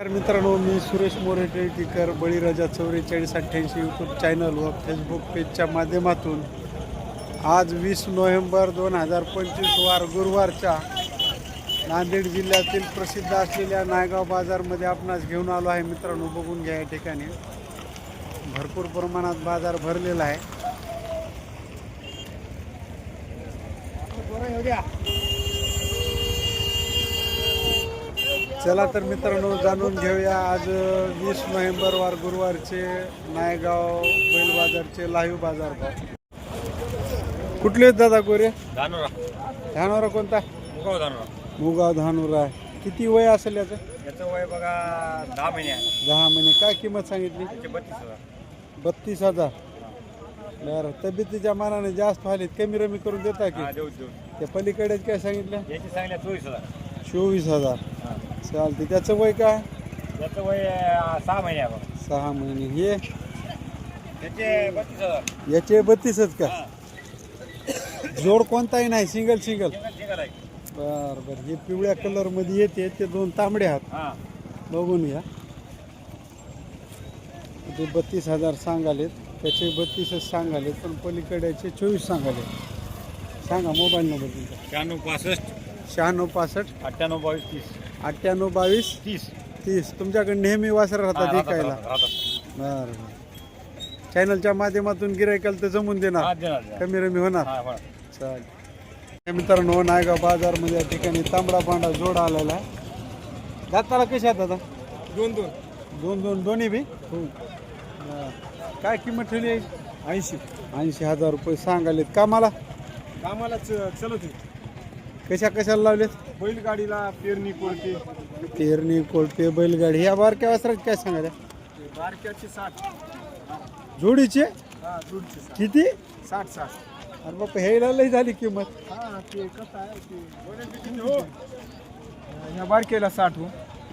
तर मित्रांनो मी सुरेश मोरे टिळकीकर बळीराजा चौवेचाळीस अठ्ठ्याऐंशी यूट्यूब चॅनल व फेसबुक पेजच्या माध्यमातून आज वीस नोव्हेंबर दोन हजार पंचवीस वार गुरुवारच्या नांदेड जिल्ह्यातील प्रसिद्ध असलेल्या नायगाव बाजारमध्ये आपणास घेऊन आलो आहे. मित्रांनो बघून घ्या या ठिकाणी. भरपूर प्रमाणात बाजार भरलेला आहे. चला तर मित्रांनो जाणून घेऊया आज वीस नोव्हेंबर वार गुरुवारचे नायगाव बैल बाजारचे लाईव्ह बाजार भाव. कुठले आहेत दादा गोरे? धानोरा. धानोरा कोणता? मुगाव धानोरा. मुगाव धानोरा. किती वय असेल याचं? याचं वय बघा दहा महिने दहा महिने. काय किंमत सांगितली? बत्तीस हजार. बत्तीस हजार. बरं तब्येतीच्या मानाने जास्त व्हालेत कमी रमी करून देता की? पलीकडे काय सांगितलं? चोवीस हजार. चोवीस हजार. चालते त्याचं वय काय? याचं वय अं, सहा महिने आहे बघा. सहा महिने. हे? त्याचे बत्तीस हजार. याचे बत्तीसच का. जोड कोणताही नाही सिंगल सिंगल सिंगल सिंगल आहे. बर बर. हे पिवळ्या कलरमध्ये येते. ते दोन तांबडे आहात. हा. बघून घ्या ते बत्तीस हजार सांगालेत. त्याचे बत्तीसच सांगालेत पण पलीकड्याचे चोवीस सांगालेत. सांगा मोबाईल नंबर तुमचा. शहाण्णव पासष्ट. शहाण्णव पासष्ट. अठ्ठ्याण्णव बावीस तीस. अठ्ठ्याण्णव बावीस? तीस. तीस. तुमच्याकडे नेहमी वासर राहतात विकायला. बरं बरं. चॅनलच्या माध्यमातून गिरायकाला तर जमून देणार. कमी रमी होणार. हा. चालेल. मित्रांनो नायगाव बाजारमध्ये या ठिकाणी तांबडा पांढरा जोड आलेला आहे. दाताला कशा आहेत दादा? दोन दोन. दोन दोन. दोन्ही बी? हो. काय किंमत ठेवली आहे? ऐंशी. ऐंशी हजार रुपये सांगालेत कामाला? कामाला चलत कशा कशाला लावलेत? बैलगाडीला पेरणी कोणते पेरणी कोळपे बैलगाडी. ह्या बारक्या वासरात काय सांगायला बारक्याचे साठ. जोडीचे? हा किती? साठ साठ. अरे बाप ह्याला लई झाली किंमत. हा ते कसं आहे ते ह्या बारकेला साठ हो.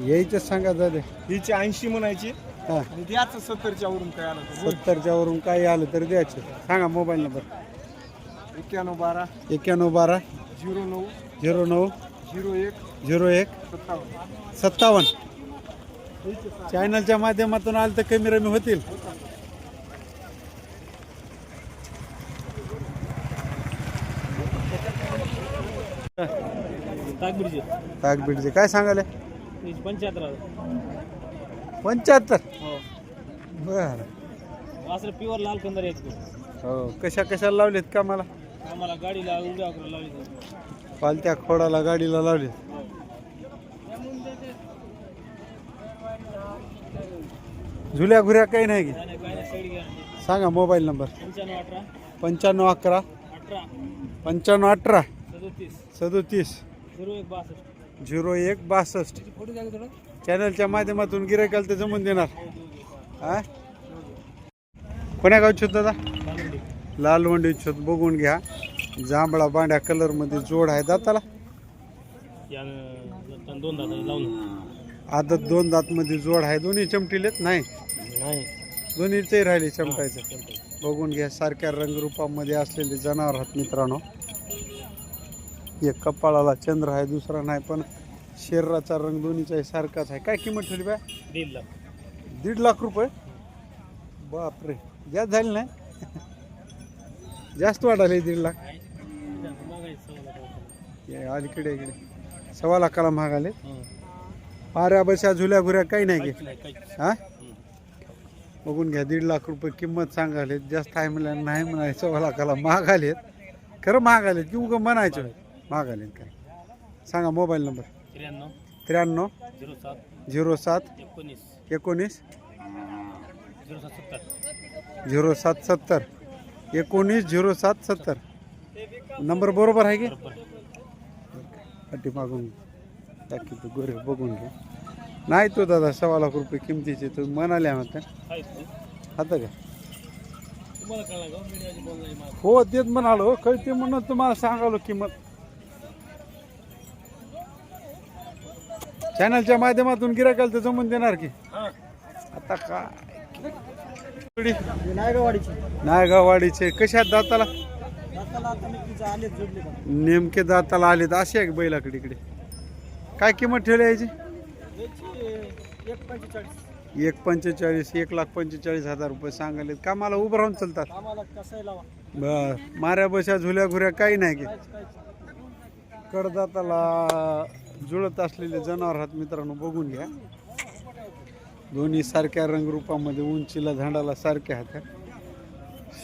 यायचं सांगा दादा. हिची ऐंशी म्हणायची. हां. आणि द्याचं सत्तरच्या वरून काय आलं तर. सत्तरच्या वरून काय आलं तर द्यायचं. सांगा मोबाईल नंबर. एक्क्याण्णव बारा. एक्क्याण्णव बारा. झिरो नऊ. झिरो नऊ. झिरो एक. झिरो एक. सत्तावन्न. सत्तावन्न. चॅनलच्या माध्यमातून आलं तर कमी रमी होतील. ताकबिडचे ताक बीडचे काय सांगाले? पंच्याहत्तर पंच्याहत्तर? हो. बर. वासर प्युअर लाल कंदर यायची. हो कशा कशाला लावलेत का मला आम्हाला गाडीला उड्या वगैरे लावली पालत्या खोडाला गाडीला लावले. झुल्या घुऱ्या काही नाही की. सांगा मोबाईल नंबर. पंच्याण्णव अकरा. पंच्याण्णव अठरा. सदोतीस. झिरो एक बासष्ट. चॅनलच्या माध्यमातून गिरायकाला ते जमून देणार. हा कोण्या गावचे होत दादा? लालवंडी छोत बघून घ्या. जांभळा बांड्या कलरमध्ये जोड आहे दाताला. दोन दादा लावून. आदत दोन दातमध्ये जोड आहे दोन्ही चमटीलेत? नाही. नाही. दोन्हीचे राहिले चमटायचं. बघून घ्या सारख्या रंगरूपामध्ये असलेले जनावर आहात मित्रांनो. एक कपाळाला चंद्र आहे दुसरा नाही पण शरीराचा रंग दोन्हीचा सारखाच आहे. काय किंमत ठेवली बा? दीड लाख. दीड लाख रुपये? बापरे जास्त झाली नाही? जास्त वाढाले दीड लाख. हे अलीकडे इकडे. सव्वा लाखाला महागाले पाऱ्या बशा झुल्या घुऱ्या काही नाही की हा? बघून घ्या दीड लाख रुपये किंमत सांगाले जास्त आहे म्हणल्या नाही म्हणाले सव्वा लाखाला महाग आलेत. खरं महाग आलेत की उगं म्हणायचं? महाग आलेत काय सांगा मोबाईल नंबर. त्र्याण्णव. त्र्याण्णव. झिरो सात. झिरो सात. एकोणीस. एकोणीस. झिरो सात सत्तर. झिरो सात सत्तर. एकोणीस झिरो सात सत्तर. नंबर बरोबर आहे की? अटी मागून टाकी तू गोरे बघून घे. नाही तो दादा सव्वा लाख रुपये किमतीचे तुम्ही म्हणाले आहात आता का तुम्हाला कळलं का मीडियाची बोलणं आहे हो तेच म्हणालो. कळते म्हणून तुम्हाला सांगालो किंमत. चॅनलच्या माध्यमातून गिरायकाला तर जमून देणार की. हां. आता काय? नायगावाडीची नायगाववाडीचे. कशात दाताला? नेमके दाताला आले तर असे आहे बैलाकडे इकडे. काय किंमत ठेवली याची? एक पंचेचाळीस. एक लाख पंचेचाळीस हजार रुपये सांगाले कामाला उभं राहून चालतात. बर. माऱ्या बशा झुल्या घुऱ्या काही नाही की. कडदाताला जुळत असलेले जनावर आहात मित्रांनो बघून घ्या. दोन्ही सारख्या रंगरूपामध्ये उंचीला झाडाला सारख्या आहेत.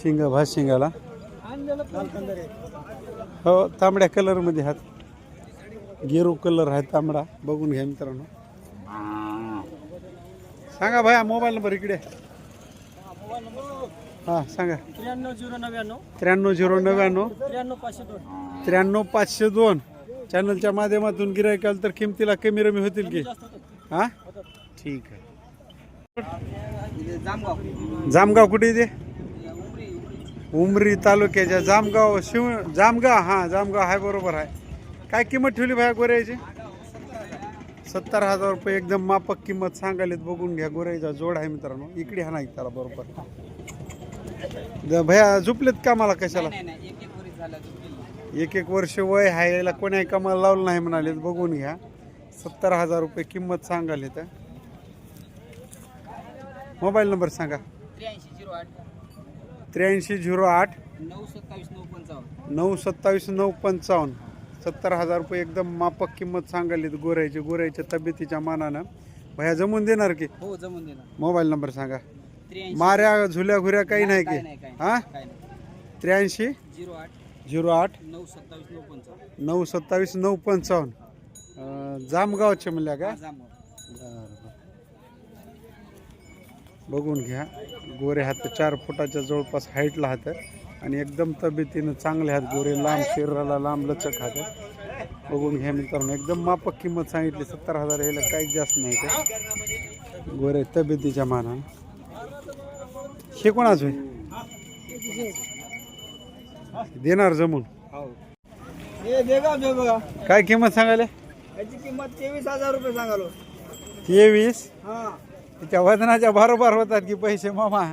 शिंग लालकंदर आहे हो तांबड्या कलरमध्ये आहेत. गेरू कलर आहे तांबडा. बघून घ्या मित्रांनो. सांगा भाया मोबाईल नंबर इकडे. हां सांगा. त्र्याण्णव झिरो नव्याण्णव. त्र्याण्णव झिरो नव्याण्णव त्र्याण्णव पाचशे दोन. त्र्याण्णव पाचशे दोन चॅनलच्या माध्यमातून गिरायक आलं तर किमतीला कमी रमी होतील की? हां? ठीक आहे. जामगाव. जामगाव कुठे इथे उमरी तालुक्याच्या जामगाव शिव जामगाव हां जामगाव आहे बरोबर आहे काय किंमत ठेवली भाया गोऱ्याची? सत्तर हजार रुपये एकदम मापक किंमत सांगायलेत बघून घ्या गोऱ्याचा जोड आहे मित्रांनो. इकडे हा नाही त्याला बरोबर. द- भया झुपलेत कामाला कशाला? एक एक वर्ष वय आहे याला कोणी कामाला लावलं नाही म्हणाले बघून घ्या. सत्तर हजार रुपये किंमत सांगाले तर मोबाईल नंबर सांगा. त्र्याऐंशी झिरो आठ. त्र्याऐंशी झिरो आठ. नऊ सत्तावीस नऊ पंचावन्न. नऊ सत्तावीस नऊ पंचावन्न. सत्तर हजार रुपये एकदम मापक किंमत सांगायली गोऱ्याची गोऱ्याच्या तब्येतीच्या मानानं. भया जमून देणार की? हो जमून देणार. मोबाईल नंबर सांगा. त्र्याऐंशी. माऱ्या झुल्या घुऱ्या काही नाही काय की काय हा? काय नाही. त्र्याऐंशी? झिरो आठ. झिरो आठ. नऊ सत्तावीस नऊ पंचावन्न. नऊ सत्तावीस नऊ पंचावन्न. अं, जामगावचे म्हणल्या का? जामगाव. बघून घ्या. गोरे हात चार फुटाच्या जवळपास हाईटला हात आणि एकदम तब्येतीनं चांगले हात गोरे लांब शरीराला लांब लचक हात बघून घ्या मित्रांनो एकदम मापक किंमत सांगितली. सत्तर हजार यायला काहीच जास्त नाही ते गोरे तब्येतीच्या मानानं. हे कोणाच होय? देणार जमून. काय किंमत सांगायला? याची किंमत तेवीस हजार रुपये सांगालो. तेवीस? हा. त्या वजनाच्या बरोबर होतात की पैसे मामा?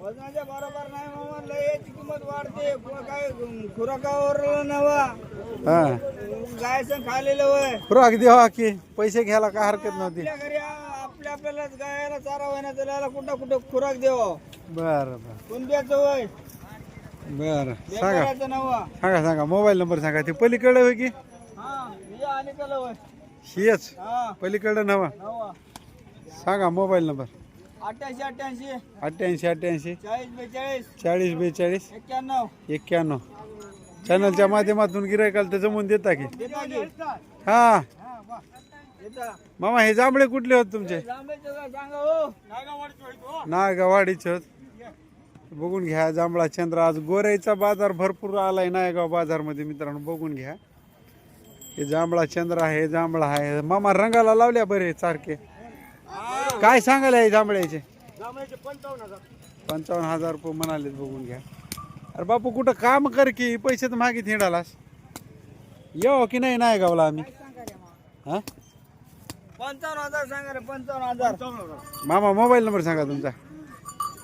वजनाच्या बरोबर नाही मामा. लय याची किंमत वाढते. काय खुराकावर नवा. हा. गायचं खालेलं वय. खुराक देवा की पैसे घ्यायला काय हरकत नव्हती. आपल्या घरी आपल्या आपल्यालाच गायला चारा वय नाही त्याला कुठं कुठं खुराक द्यावा. बरं बरं. कुंद्याचं वय? बरं. सांगा. नवा. सांगा सांगा. मोबाईल नंबर सांगा. ते पलीकडे होय की? हा हे अलीकडलं वय. हेच. हा. पलीकडं नवा. नवा. सांगा मोबाईल नंबर. अठ्ठ्याऐंशी अठ्ठ्याऐंशी. अठ्ठ्याऐंशी अठ्ठ्याऐंशी. चाळीस बेचाळीस. चाळीस बेचाळीस. एक्क्याण्णव. एक्क्याण्णव. चॅनलच्या माध्यमातून गिरायकाला तर जमून देता की? देता की. हा. देता. मामा हे जांभळे कुठले होत तुमचे? सांगा हो. नागावाडीचं. नायगावाडीचे होत. बघून घ्या जांभळा चंद्र आज गोऱ्याचा बाजार भरपूर आलाय नायगाव बाजारमध्ये मित्रांनो बघून घ्या. हे जांभळा चंद्र आहे जांभळा आहे. मामा रंगाला लावल्या बरे सारखे. काय सांगायला आहे जांभळ्याचे? जांभळीचे पंचावन्न हजार. पंचावन्न हजार रुपये म्हणाले बघून घ्या. अरे बापू कुठं काम कर की? पैसे तर मागे थिंडालास येऊ की नाही नाही गावला आम्ही हा? पंचावन्न हजार सांगा रे पंचावन्न हजार. मामा मोबाईल नंबर सांगा तुमचा.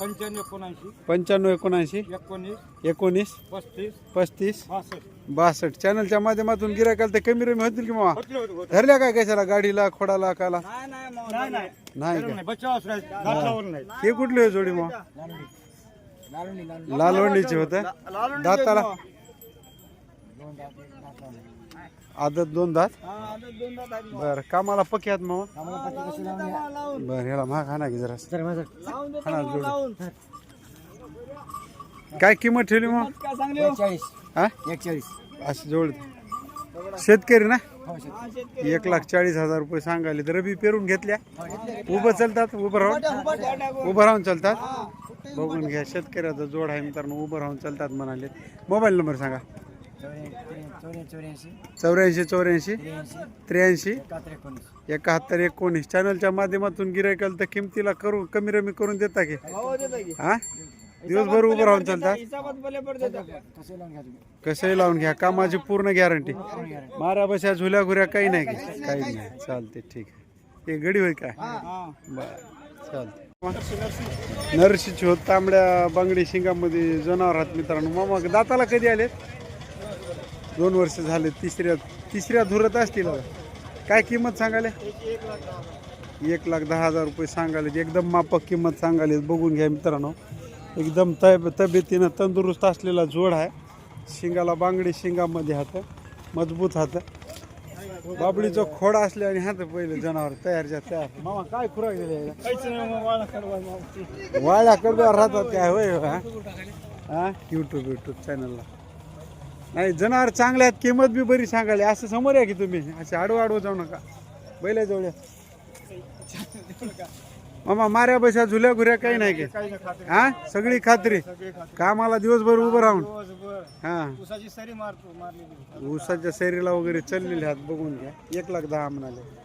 पंच्याण्णव एकोणऐंशी पंच्याण्णव एकोणऐंशी एकोणीस एकोणीस पस्तीस पस्तीस बासष्ट. बासष्ट. चॅनलच्या माध्यमातून गिरायकाल ते कमी रमी होतील की मामा? धरल्या काय कशाला? गाडीला खोडाला काला? नाही नाही नाही का? बचाव नाही. हे कुठली होय जोडी मग लालवंडीची होत? दाताला? आदत दोन दात? बर कामाला पक्की आहेत मग? बर ह्याला महाग हाना की जरा हाना जोडी काय किंमत ठेवली मग? हो? हा? एकचाळीस अशी जोड. शेतकरी ना? हा, शेतकरी. एक लाख चाळीस हजार रुपये सांगायले तर रबी पेरून घेतल्या. उभं चालतात उभं राहून. उभं राहून चालतात? बघून घ्या शेतकऱ्याचा जोड आहे मित्रांनो उभं राहून चालतात म्हणाले. मोबाईल नंबर सांगा. चौऱ्याऐंशी चौऱ्याऐंशी त्र्याऐंशी एकाहत्तर एकोणीस. चॅनलच्या माध्यमातून गिरायकाल तर किमतीला करू कमी रमी करून देता की? हा? दिवसभर उभं राहून चालतात लावून घ्या कसंही लावून घ्या. कामाची पूर्ण गॅरंटी मारा बशा झुल्या घुऱ्या काही नाही की? काही नाही. चालते ठीक आहे. हे गडी होय काय बर चालते नरशीची होत तांबड्या बांगडी शिंगामध्ये जनावर आहात मित्रांनो. मामा दाताला कधी आले दोन वर्ष झाले तिसऱ्या तिसऱ्या धुरत असतील. काय किंमत सांगाले एक लाख दहा हजार रुपये सांगाले एकदम मापक किंमत सांगाले बघून घ्या मित्रांनो. एकदम तब तब्येतीनं तंदुरुस्त असलेला जोड आहे. शिंगाला बांगडी शिंगामध्ये हात मजबूत हात बाबडीचं खोड असले आणि हात पहिले जनावर तयारच्या तयार मामा काय खुराक दिले वाळ्या कडब्यावर राहतात काय? होय हा? युट्यूब युट्यूब चॅनलला नाही जनावर चांगले आहेत किंमत बी बरी सांगाली असं समोर या की तुम्ही. असे आडवं आडवं जाऊ नका. बैला जवळ. मामा माऱ्या बशा झुल्या घुऱ्या काही नाही की? हा? सगळी खात्री. कामाला दिवसभर उभं राहून. हा. ऊसाच्या सैरीला वगैरे चाललेले आहेत बघून घ्या. एक लाख दहा म्हणाले.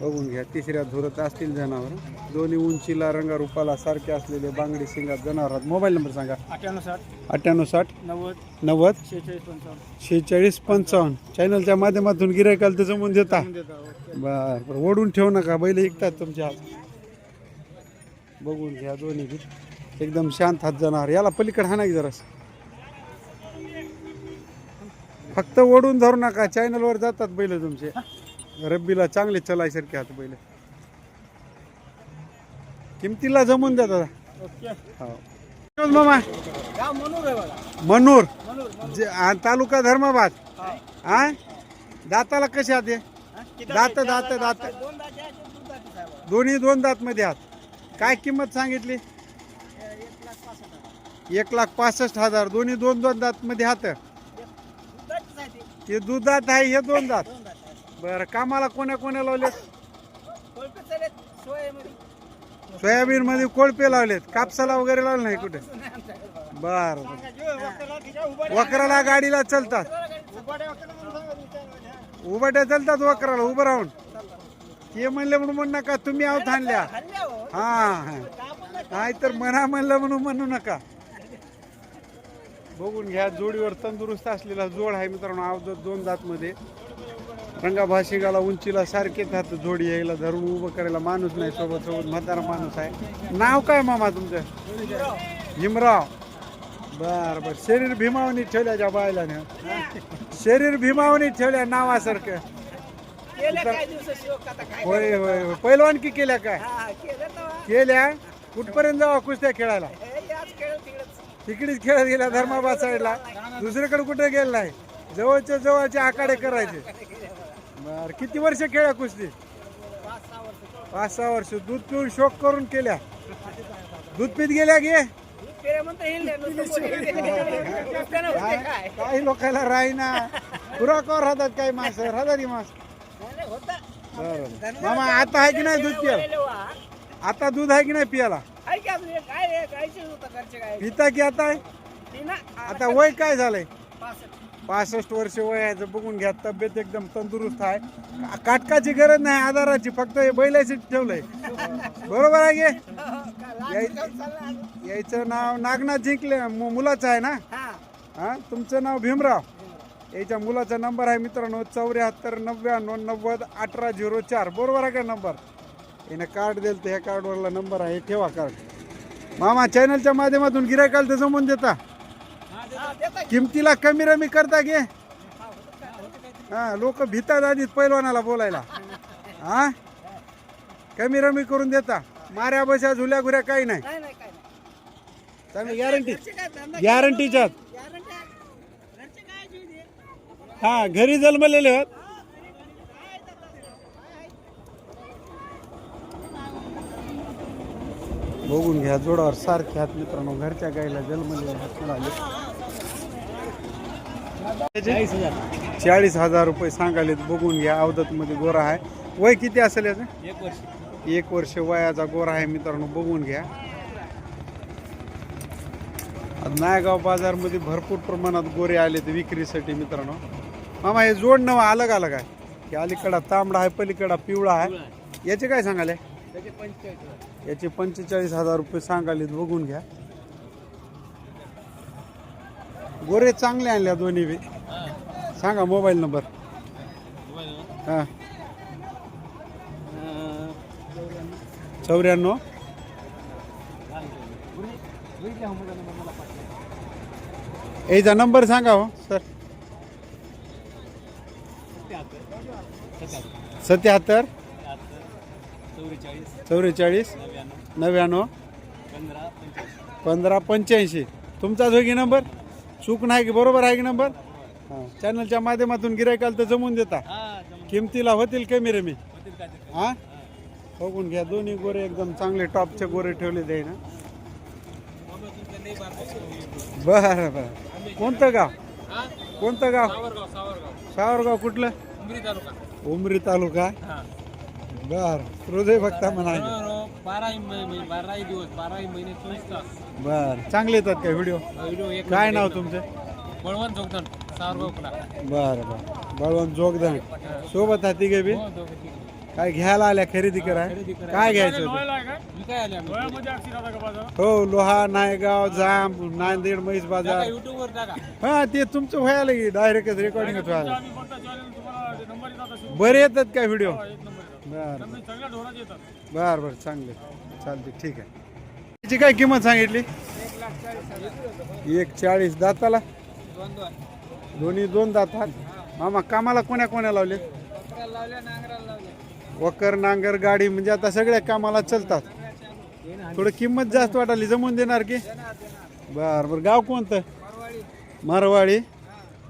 बघून घ्या. तिसऱ्या धुरत असतील जनावर. दोन्ही उंचीला रंगारूपाला सारखे असलेले बांगडी सिंगात जनावर मोबाईल नंबर सांगा. अठ्ठ्याण्णव साठ. अठ्ठ्याण्णव साठ. नव्वद. नव्वद. शेहेचाळीस पंचावन्न. शेहेचाळीस पंचावन्न. चॅनलच्या माध्यमातून गिरायकाला तर जमून देता. बर बर. ओढून ठेवू नका. बैल ऐकतात तुमच्या हात. बघून घ्या दोन्ही बी. एकदम शांत हात जाणार याला पलीकडे हा नाही जरास. फक्त ओढून धरू नका. चॅनलवर जातात बैल तुमचे. रब्बीला चांगले चलायसारखे हात बैल. किमतीला जमून द्या दादा. हो. मामा. मनोर. जे- आ, तालुका धर्माबाद. हा. दाताला कसे आहात हे? दात दात दात. दोन्ही दोन दात मध्ये आहात काय किंमत सांगितली? एक लाख पासष्ट हजार. दोन्ही दोन दोन दात मध्ये आहात हे दुधात आहे हे दोन दात. बरं कामाला कोण्या कोण्या लावलेत? कोलपे चालेल सोयामध्ये. सोयाबीन मध्ये कोळपे लावलेत. कापसाला वगैरे लावलं नाही कुठे? नाही आमच्याकडे बघा. बर. सांगा, वक्ताला वकराला गाडीला चालतात. उभा रे वक्ताला म्हणून सांगा, विचार हा. उभाट्या चालतात वकराला उभं राहून. ते म्हणले म्हणून म्हणू नका तुम्ही आहोत आणल्या हल्ल्या हो. हा हा. नाही. नाही तर मना म्हणलं म्हणून म्हणू नका. बघून घ्या जोडीवर तंदुरुस्त असलेला जोड आहे मित्रांनो अवधत दोन दात मध्ये रंगाभाशिकाला उंचीला सारखेच हात जोडी यायला धरून उभं करायला माणूस नाही सोबत सोबत म्हातारा माणूस आहे. नाव काय मामा तुमचं? भीमराव. बर बर. शरीर भीमावनी ठेवल्या ज्या बायलाने. शरीर भीमावनी ठेवल्या नावासारखं. होय होय होय. पैलवान की केल्या काय? केल्या कुठपर्यंत जावा कुस्त्या खेळायला? तिकडच. खेळत गेला धर्माबाद साईडला. दुसरीकडे कुठे गेला नाही? जवळच्या जवळचे आखाडे करायचे. बर किती वर्ष केल्या कुस्ती पाच सहा वर्ष. दूध पिऊन शोक करून केल्या. दूध पीत गेल्या गे काही लोकांना राहीना खुराकावर राहतात काही मास राहतात की मास नाही, मामा आता आहे की नाही दूध पिया आता दूध आहे की नाही पियाला? पिता की आता आहे? आता वय काय झालंय? पासष्ट. वर्ष वयाचं बघून घ्या तब्येत एकदम तंदुरुस्त आहे का- काटकाची गरज नाही आधाराची फक्त हे बैलाची ठेवलंय बरोबर आहे आहे? याचं नाव नागनाथ जिंकले मु- मुलाचं आहे ना हा. हा तुमचं नाव भीमराव याच्या मुलाचा नंबर आहे मित्रांनो चौऱ्याहत्तर नव्याण्णव नव्वद अठरा झिरो चार बरोबर आहे का नंबर यानं कार्ड दिलं तर ह्या कार्डवरला नंबर आहे ठेवा कार्ड मामा चॅनलच्या माध्यमातून गिरायकाला तर जमून देता हा, की. किमतीला कमी रमी करता गे. हा लोक भितात आधीच पैलवानाला बोलायला. हा? कमी रमी करून देता. माऱ्या बशा झुल्या घुऱ्या काही नाही. चांगली गॅरंटी गॅरंटीच्या. हा घरी जन्मलेले आहेत. बघून घ्या जोडावर सारखे हात मित्रांनो. घरच्या गाईला जन्मलेले हात मिळाले चाळीस हजार रुपये सांगालेत बघून घ्या अवधत मध्ये गोरा आहे. वय किती असेल याचं? एक वर्ष. एक वर्ष वयाचा गोरा आहे मित्रांनो बघून घ्या. नायगाव बाजारमध्ये भरपूर प्रमाणात गोरे आले ते विक्रीसाठी मित्रांनो. मामा हे जोड नवा अलग अलग आहे. हे अलीकडा तांबडा आहे पलीकडा पिवळा आहे. याचे काय सांगाले याचे पंचेचाळीस हजार. रुपये सांगाले बघून घ्या. गोरे चांगले आणल्या दोन्ही बी. सांगा मोबाईल नंबर. हां. चौऱ्याण्णव. याचा नंबर सांगा हो सर. सत्याहत्तर. चौवेचाळीस नव्याण्णव. पंधरा पंच्याऐंशी. तुमचा जोगी नंबर? चूक नाही की बरोबर आहे की नंबर हां. चॅनलच्या माध्यमातून गिरायकाला तर जमून देता. हा किमतीला होतील कमी रमी होतील काय ते हां? बघून घ्या दोन्ही गोरे एकदम चांगले टॉपचे गोरे ठेवले ते ना. बरं बरं. कोणतं गाव? कोणतं गाव? सावरगाव सावरगाव. सावरगाव कुठलं? उमरी तालुका. उमरी तालुका? हा. बर. हृदय भक्ता म्हणा बाराही महिने बाराही दिवस बाराही महिने चोवीस तास. बर. चांगले येतात का व्हिडिओ? व्हिडिओ एक काय नाव तुमचं? बळवंत जोगदन बर बर. बळवंत जोगदान सोबत हाती गे बी? हो तिघं. काय घ्यायला आल्या खरेदी करा खरेदी करा. काय घ्यायचं होतं? विकाय आले आम्ही हो लोहा नायगाव जाम नांदेड म्हैस बाजार. युट्यूब वर टाका. हा ते तुमचं व्हायला की? डायरेक्टच रेकॉर्डिंग व्हायला. बरे येतात काय व्हिडिओ? बर बर. बर चांगले. चालते ठीक आहे. त्याची काय किंमत सांगितली? एक चाळीस दाताला? दोन दोन दोन्ही दोन दातात मामा कामाला कोण्या कोण्या लावले? अकराला लावल्या नांगराला लावल्या वकर नांगर गाडी म्हणजे आता सगळ्या कामाला चालतात. थोडं किंमत जास्त वाटाली जमून देणार की? बर बर. गाव कोणतं? परवाडी मारवाडी.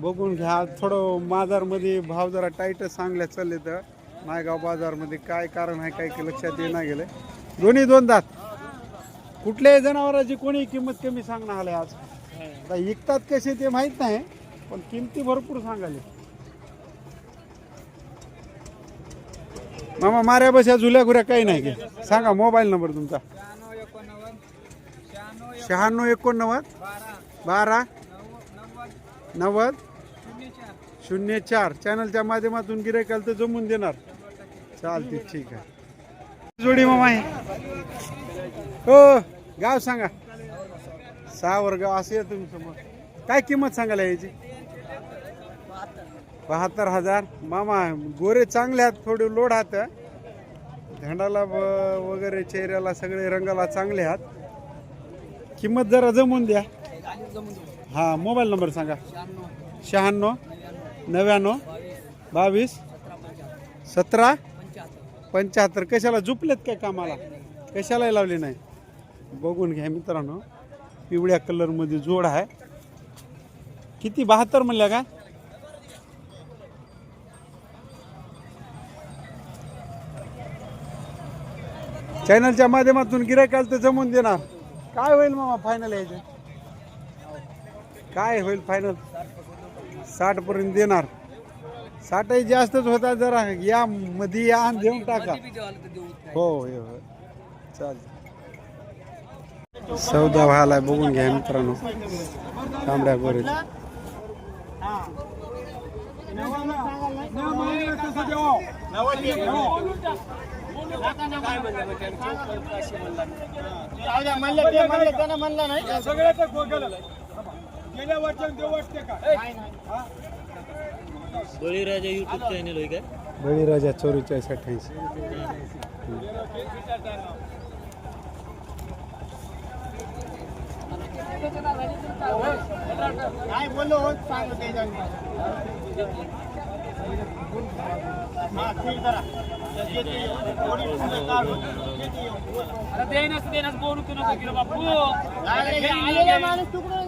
बघून घ्या थोडं बाजारमध्ये भाव जरा टाईटच सांगल्या चालले तर नायगाव बाजारमध्ये काय कारण आहे काय लक्षात येणार गेलं दोन्ही दोन दात. कुठल्याही जनावराची कोणी किंमत कमी सांगणार आले आज. आता विकतात कसे ते माहीत नाही पण किमती भरपूर सांगाले मामा माऱ्या बशा झुल्या घुऱ्या काही नाही की? सांगा मोबाईल नंबर तुमचा. शहाण्णव एकोणनव्वद बारा नव्वद नव्वद शून्य चार. चॅनलच्या माध्यमातून गिरायकाल तर जमून देणार. चालते ठीक आहे. जोडी मामा हो गाव सांगा. सहावर गाव असे आहे तुम्ही समोर. काय किंमत सांगायला याची बहात्तर हजार. मामा गोरे चांगले आहेत थोडे लोड आहात. झेंडाला व- वगैरे चेहऱ्याला सगळे रंगाला चांगले आहात. किंमत जरा जमून द्या. हा मोबाईल नंबर सांगा. शहाण्णव. नव्याण्णव बावीस सतरा पंच्याहत्तर. कशाला झुपलेत काय कामाला? कशालाही लावले नाही. बघून घ्या मित्रांनो पिवळ्या कलरमध्ये जोड आहे. किती बहात्तर म्हणल्या का? चॅनलच्या माध्यमातून गिरायकाल तर जमून देणार. काय होईल मामा फायनल यायचं? काय होईल फायनल साठपर्यंत देणार. साठही जास्तच होता जरा. या मध्ये या आणि देऊन टाका. हो हो हो. चालेल. सौदा व्हायला बघून घ्या मित्रांनो. तांबड्या गोरे. बळीराजा युट्यूब चॅनल होय काय बळीराजा चोरीचाळीस अठ्ठ्याऐंशी अरे देनस देनस बोलू तू नको की बापू. बोलू तू नको की आता वाट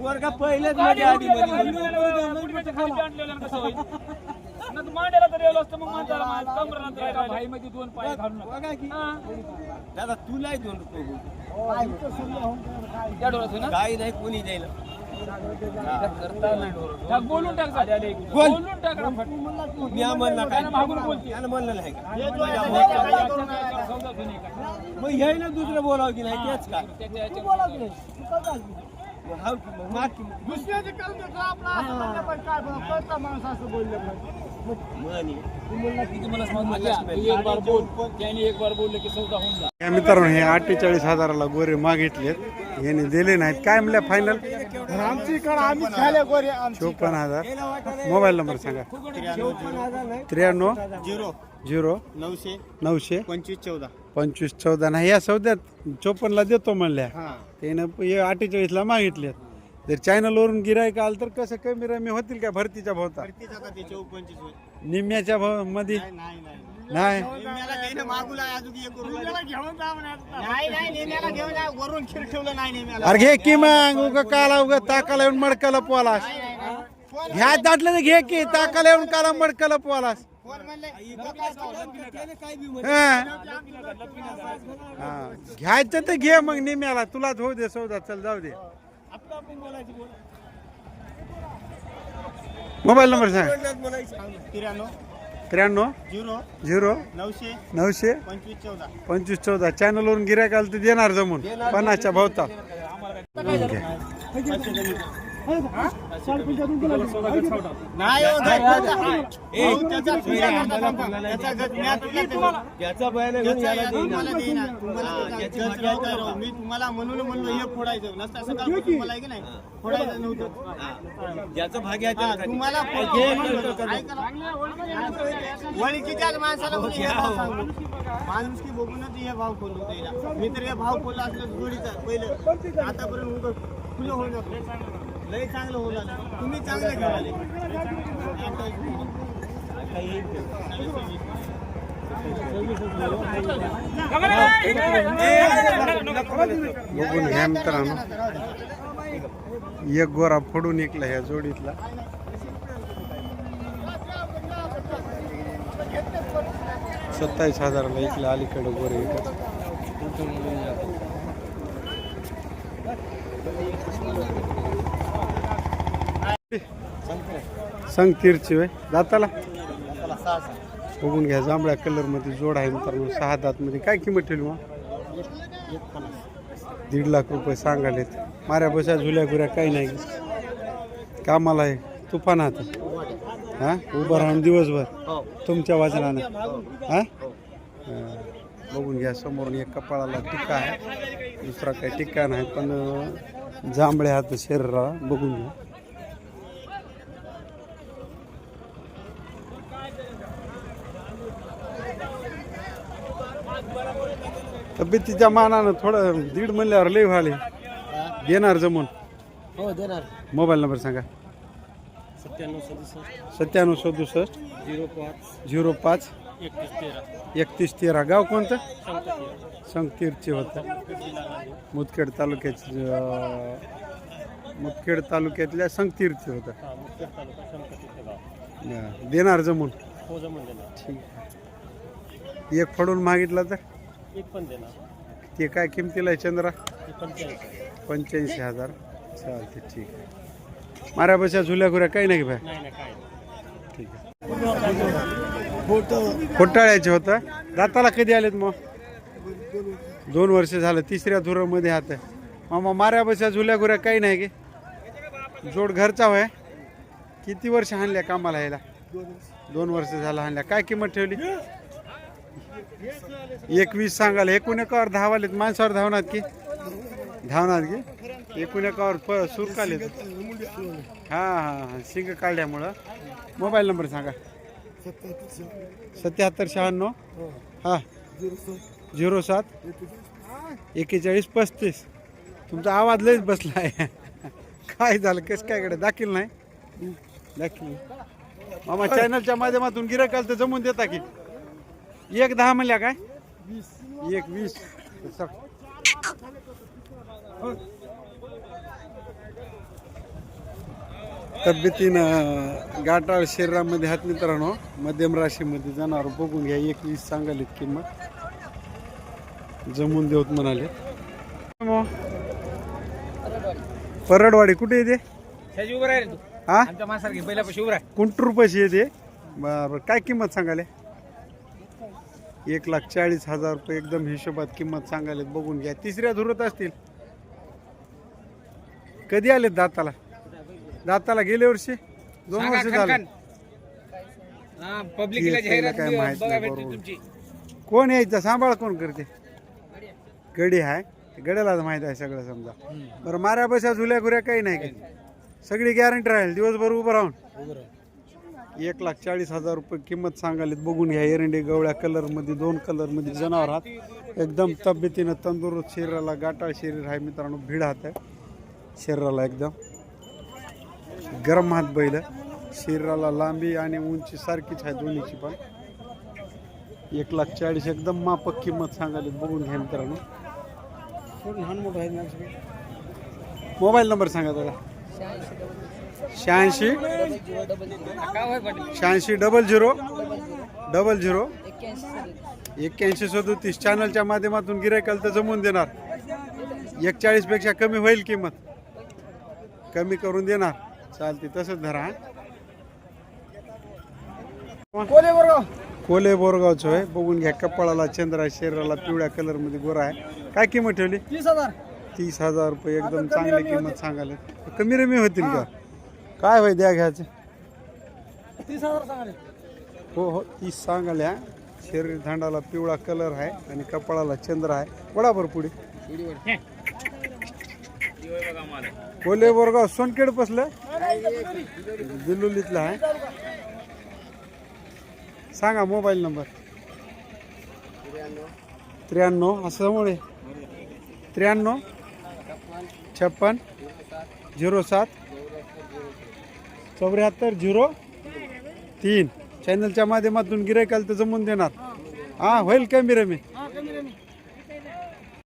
वर्गा पहिलेच मध्ये आधी मांडायला तर गेलो असतो मग माणसाला कमराला भाई मध्ये दोन पाय घालून दादा तुलाही दोन रुपये काही नाही कोणी द्यायला टाक, बोलून टाक. बोलून टाक ना फट. मी म्हणला काय त्यानं मागून बोलते. त्यानं म्हणलं नाही का सौदा घेऊन ये का? मग हे ना दुसरं बोलावं की नाही तेच का त्याच्या याच्यावर मग हाव की मग मार की मग. दुसऱ्याचे काम आपला असं म्हणलं पण काय बरं, कळतं माणूस असं बोललं पण. किती मला सांगू द्या. तू एक बार बोल त्याने एक बार बोलले की सौदा होऊन जा. या मित्रांनो हे अठ्ठेचाळीस हजाराला गोरे मागितलेत. यांनी दिले नाहीत. काय म्हणल्या फायनल आमची इकडे आम्ही खायला गोरे चोपन्न हजार. मोबाईल नंबर सांगा. त्र्याण्णव. झिरो. झिरो. नऊशे. नऊशे. पंचवीस चौदा. पंचवीस चौदा. नाही या सौद्यात चोपन्नला देतो म्हणल्या. हा. त्यानं हे अठ्ठेचाळीसला मागितलेत जर चॅनलवरून गिरायक आलं तर कसं कमी रमी होतील का? भरतीच्या भावता तीच आता ते चौ पंचवीस होईल. निम्म्याच्या भावमध्ये नाही नाही नाही. नाही. अरे घे की मग उगा काला उगा ताकाला येऊन मडकाला पोलास. घ्या दाटलं तर घे की ताकाला येऊन काला मडकाला पोलास. हा. हा. घ्यायचं तर घे मग निम्याला तुलाच होऊ दे सौदा चल जाऊ दे. मोबाईल नंबर सांग. त्र्याण्णव त्र्याण्णव? झिरो. झिरो. नऊशे. नऊशे. पंचवीस चौदा. पंचवीस चौदा. चॅनलवरून गिरायक आलं तर देणार जमून. पन्नासच्या भावता नाही हो, मी तुम्हाला म्हणून म्हणलो हे फोडायचं. नसतं असं का. तुम्हाला आहे की नाही? फोडायचं नव्हतं. ज्याचा भाग हा, तुम्हाला माणसाला हे भाव सांगू. माणूस की बघूनच हे भाव खोलू त्याला मी तर हे भाव खोलला असलं जोडीचा पहिलं आतापर्यंत खुलं होऊन जातो. लय चांगलं होऊ लागलं. तुम्ही चांगले खेळाले बघून घ्या मित्रांनो. एक गोरा फोडून एकला ह्या जोडीतला. सत्तावीस हजाराला इकला अलीकडे गोरे एकच संगतीरची वय दाताला? बघून घ्या जांभळ्या कलरमध्ये जोड आहे मित्रांनो सहा दात मध्ये काय किंमत ठेवली मग? दीड लाख रुपये सांगालेत. माऱ्या बसा झुल्या गुऱ्या काही नाही. कामाला आहे. तुफानात हा? उभं राहून दिवसभर. तुमच्या वाचनानं हा. हा. बघून घ्या समोरून एक कपाळाला टिक्का आहे. दुसरा काही टिक्का नाही पण अं, जांभळे हात शरीराला बघून घ्या. तब्येतीच्या मानानं थोडं दीड म्हणल्यावर लय व्हाले. देणार जमून. हो देणार. मोबाईल नंबर सांगा. सत्त्याण्णव सदुसष्ट. सत्त्याण्णव सदुसष्ट. झिरो पाच. झिरो पाच. एकतीस तेरा. एकतीस तेरा. गाव कोणतं? संगतीरचे होतं. मुदखेड तालुक्याचे अं, मुदखेड तालुक्यातल्या संगतीरचे होतं. हा तालुका गाव. देणार जमून. हो जमून देणार. ठीक एक फडून मागितला तर? एक पण देणार. ते काय किमतीला आहे चंद्रा? पंच्याऐंशी. पंच्याऐंशी हजार. चालते ठीक आहे. माऱ्या बशा झुल्या घुऱ्या काही नाही भाई नाही ना काय ठीक आहे. खोटाळ्याचे होतं. दाताला कधी आलेत मग? दोन वर्ष झालं तिसऱ्या धुरामध्ये हात आहे. मामा माऱ्या बशा झुल्या घुऱ्या काही नाही की? जोड घरचा होय? किती वर्ष हाणल्या कामाला यायला? दोन वर्ष झालं हाणल्या. काय किंमत ठेवली? एकवीस सांगाल एकूण एकावर धावालेत माणसावर धावणार की? धावणार की? एकूण एकावर प सुरकालेत हा हा हा शिंग काढल्यामुळं. मोबाईल नंबर सांगा. सत्याहत्तर शहाण्णव. हा. झिरो सात. एक्केचाळीस पस्तीस. तुमचा आवाज लयच बसला आहे काय झालं? कसं काय कडे दाखील नाही? दाखील. मामा चॅनलच्या माध्यमातून गिरायक आलं तर जमून देता की? एक दहा म्हणल्या काय? एक वीस. तब्येतीनं गाठाळ शरीरामध्ये हात मित्रांनो मध्यम राशीमध्ये जाणार. बघून घ्या एक वीस सांगालीत किंमत. जमून देऊत म्हणाले. मग. परडवाडी कुठे येते हा? आमच्या माणसारखी पहिल्यापाशी उभं राह. कुंटूर पैसे येते बरं काय किंमत सांगाले एक लाख चाळीस हजार रुपये एकदम हिशोबात किंमत सांगायला बघून घ्या. तिसऱ्या धुरत असतील. कधी आलेत दाताला? दाताला गेल्या वर्षी? दोन वर्ष झाले. पब्लिकला काय माहीत बघा नाही भेटते बरोबर. तुमची. कोण यायचं? सांभाळ कोण करते? गडी आहे गड्यालाच माहीत आहे सगळं समजा. बरं माऱ्या बशा झुल्या घुऱ्या काही नाही. काही सगळी गॅरंटी राहील. दिवसभर उभं राहून. एक लाख चाळीस हजार रुपये किंमत सांगालीत बघून घ्या एरंडी गवळ्या कलरमध्ये दोन कलरमध्ये जनावर हात एकदम तब्येतीनं तंदुरुस्त शरीराला गाठाळ शरीर आहे मित्रांनो भीड हात आहे. शरीराला एकदम गरम हात बैल शरीराला लांबी आणि उंची सारखीच आहे दोन्हीची पण. एक लाख चाळीस एकदम मापक किंमत सांगाली बघून घ्या मित्रांनो. लहान मोठं आहे मोबाईल नंबर सांगा दादा शहाऐंशी. शहाऐंशी डबल झिरो डबल झिरो एक्क्याऐंशी सदोतीस. चॅनलच्या माध्यमातून गिरायकाला तर जमवून देणार. एक पेक्षा कमी होईल किंमत. कमी करून देणार. चालते तसंच धरा हा. कोले बोरगावचं आहे बघून घ्या कपाळाला चंद्रा शरीराला पिवळ्या कलरमध्ये गोरा आहे. काय किंमत ठेवली? तीस हजार. तीस हजार रुपये. एकदम चांगली किंमत सांगाले कमी रमी होतील का? काय होय द्या घ्यायचं? तीस हजार हो हो तीस सांगाल्या. शरीर धांडाला पिवळा कलर आहे आणि कपाळाला चंद्र आहे. बराबर पुढे. कोले बोरगाव सोनखेड पसलं? दिल्लीतलं आहे. सांगा मोबाईल नंबर. त्र्याण्णव असं आहे त्र्याण्णव छप्पन झिरो सात चौऱ्याहत्तर झिरो तीन. चॅनलच्या माध्यमातून गिरायकाला तर जमून देणार. हां होईल कमी रमी.